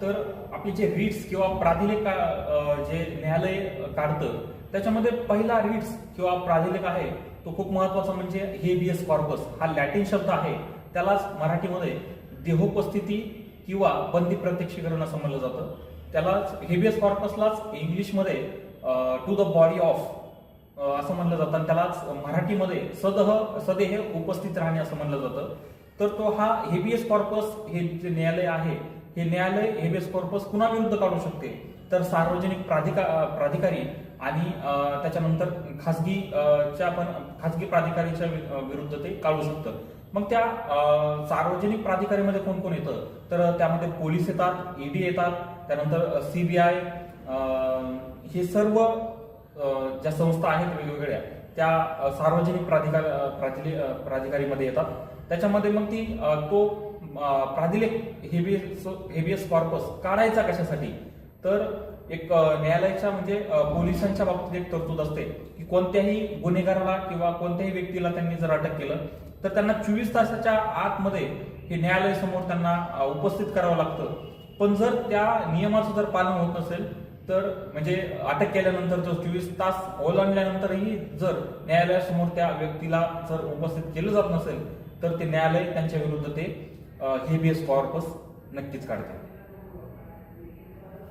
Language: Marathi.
तर आपले जे रिट्स किंवा प्राधिलेख जे न्यायालय काढतं त्याच्यामध्ये पहिला रिट्स किंवा प्राधिलेख आहे तो खूप महत्त्वाचा म्हणजे हेबियस कॉर्पस. हा लॅटिन शब्द आहे त्यालाच मराठीमध्ये देहोपस्थिती किंवा बंदी प्रत्यक्षीकरण असं म्हणलं जातं. त्यालाच हेबियस कॉर्पसलाच इंग्लिशमध्ये टू द बॉडी ऑफ असं म्हणलं जातं. आणि त्यालाच मराठीमध्ये सदह सदेह उपस्थित राहणे असं म्हणलं जातं. तर तो हा हेबियस कॉर्पस हे जे न्यायालय आहे हे न्यायालय हेबियस कॉर्पस कुणाविरुद्ध काढू शकते? तर सार्वजनिक प्राधिका प्राधिकारी आणि त्याच्यानंतर खासगी च्या पण खासगी प्राधिकारीच्या विरुद्ध ते काढू शकतं. मग त्या सार्वजनिक प्राधिकारीमध्ये कोण कोण येतं? तर त्यामध्ये पोलीस येतात ईडी येतात त्यानंतर सीबीआय हे सर्व ज्या संस्था आहेत वेगवेगळ्या त्या सार्वजनिक प्राधिकार प्राधिकारीमध्ये येतात. त्याच्यामध्ये मग ती तो प्राधिलेख हेबियस हेबियस कॉर्पस काढायचा कशासाठी? तर एक न्यायालयाच्या म्हणजे पोलिसांच्या बाबतीत एक तरतूद असते की कोणत्याही गुन्हेगाराला किंवा कोणत्याही व्यक्तीला त्यांनी जर अटक केलं तर त्यांना चोवीस तासाच्या आतमध्ये हे न्यायालय समोर त्यांना उपस्थित करावं लागतं. पण जर त्या नियमाचं जर पालन होत नसेल तर म्हणजे अटक केल्यानंतर जर चोवीस तास ओलांडल्यानंतरही जर न्यायालयासमोर त्या व्यक्तीला जर उपस्थित केलं जात नसेल तर ते न्यायालय त्यांच्या विरुद्ध ते हेबियस कॉर्पस नक्कीच काढते.